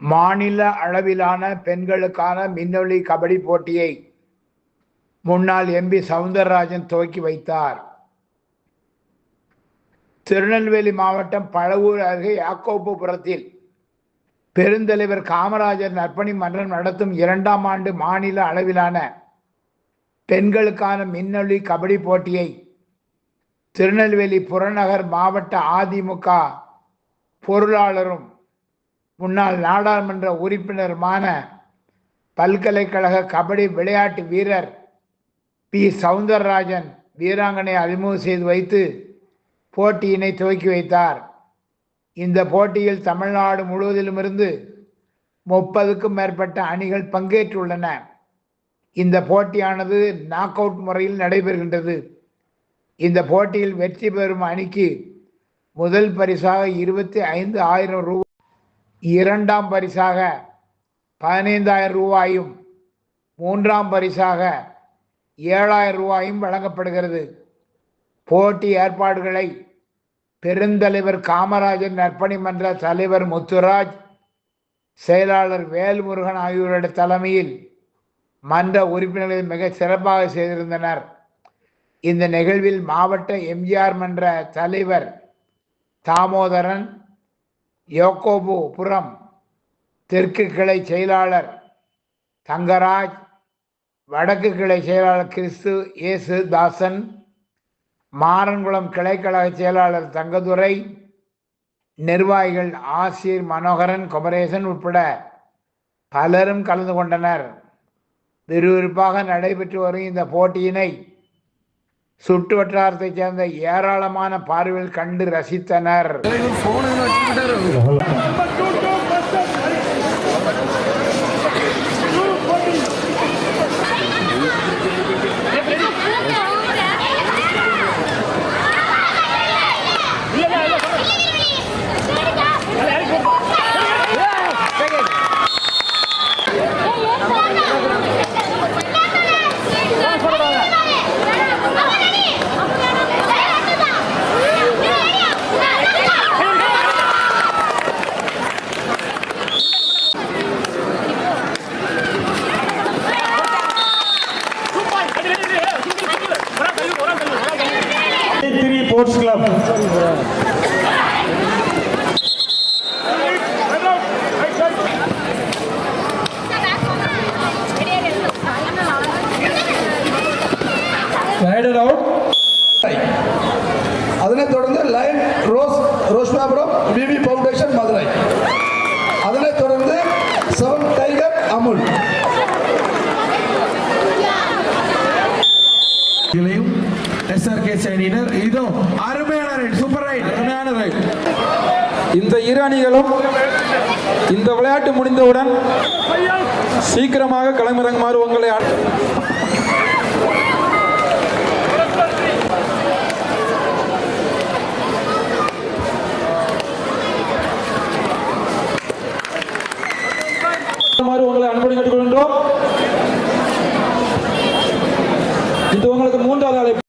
மாநில அளவிலான பெண்களுக்கான மின்னொலி கபடி போட்டியை முன்னாள் எம்பி சவுந்தரராஜன் துவக்கி வைத்தார். திருநெல்வேலி மாவட்டம் பழவூர் அருகே யாக்கோப்புபுரத்தில் பெருந்தலைவர் காமராஜர் நற்பணி மன்றம் நடத்தும் இரண்டாம் ஆண்டு மாநில அளவிலான பெண்களுக்கான மின்னொலி கபடி போட்டியை திருநெல்வேலி புறநகர் மாவட்ட அதிமுக பொருளாளரும் முன்னாள் நாடாளுமன்ற உறுப்பினருமான பல்கலைக்கழக கபடி விளையாட்டு வீரர் பி. சவுந்தரராஜன் வீராங்கனை அறிமுகம் செய்து வைத்து போட்டியினை துவக்கி வைத்தார். இந்த போட்டியில் தமிழ்நாடு முழுவதிலுமிருந்து முப்பதுக்கும் மேற்பட்ட அணிகள் பங்கேற்றுள்ளன. இந்த போட்டியானது நாக் அவுட் முறையில் நடைபெறுகின்றது. இந்த போட்டியில் வெற்றி பெறும் அணிக்கு முதல் பரிசாக இருபத்தி ஐந்து ஆயிரம் ரூபாய் இரண்டாம் பரிசாக பதினைந்தாயிரம் ரூபாயும் மூன்றாம் பரிசாக ஏழாயிரம் ரூபாயும் வழங்கப்படுகிறது. போட்டி ஏற்பாடுகளை பெருந்தலைவர் காமராஜர் நற்பணி மன்ற தலைவர் முத்துராஜ் செயலாளர் வேல்முருகன் ஆகியோருடைய தலைமையில் மன்ற உறுப்பினர்கள் மிக சிறப்பாக செய்திருந்தனர். இந்த நிகழ்வில் மாவட்ட எம்ஜிஆர் மன்ற தலைவர் தாமோதரன் யோகோபு புறம் தெற்கு கிளை செயலாளர் தங்கராஜ் வடக்கு கிளை செயலாளர் கிறிஸ்து இயேசு தாசன் மாறன்குளம் கிளைக்கழக செயலாளர் தங்கதுரை நிர்வாகிகள் ஆசிர் மனோகரன் குமரேசன் உட்பட பலரும் கலந்து கொண்டனர். விறுவிறுப்பாக நடைபெற்று வரும் இந்த போட்டியினை சுற்று வட்டாரத்தைச் சேர்ந்த ஏராளமான பார்வையில் கண்டு ரசித்தனர். Sports club club. அதனைத் தொடர்ந்து lion rose Roshmapuram BB foundation Madurai. அதனைத் தொடர்ந்து செவன் டைகர் அமுல். பாகிஸ்தானிய இதோ அருமையான ரைட் சூப்பர் ரைட் அருமையான ரைட் இந்த இரு அணிகளும் இந்த விளையாட்டு முடிந்தவுடன் சீக்கிரமாக களமிறங்குமாறு உங்களை உங்களை அன்புடன் கேட்டுக்கொள்கின்றோம். இது உங்களுக்கு மூன்றாவது அழைப்பு.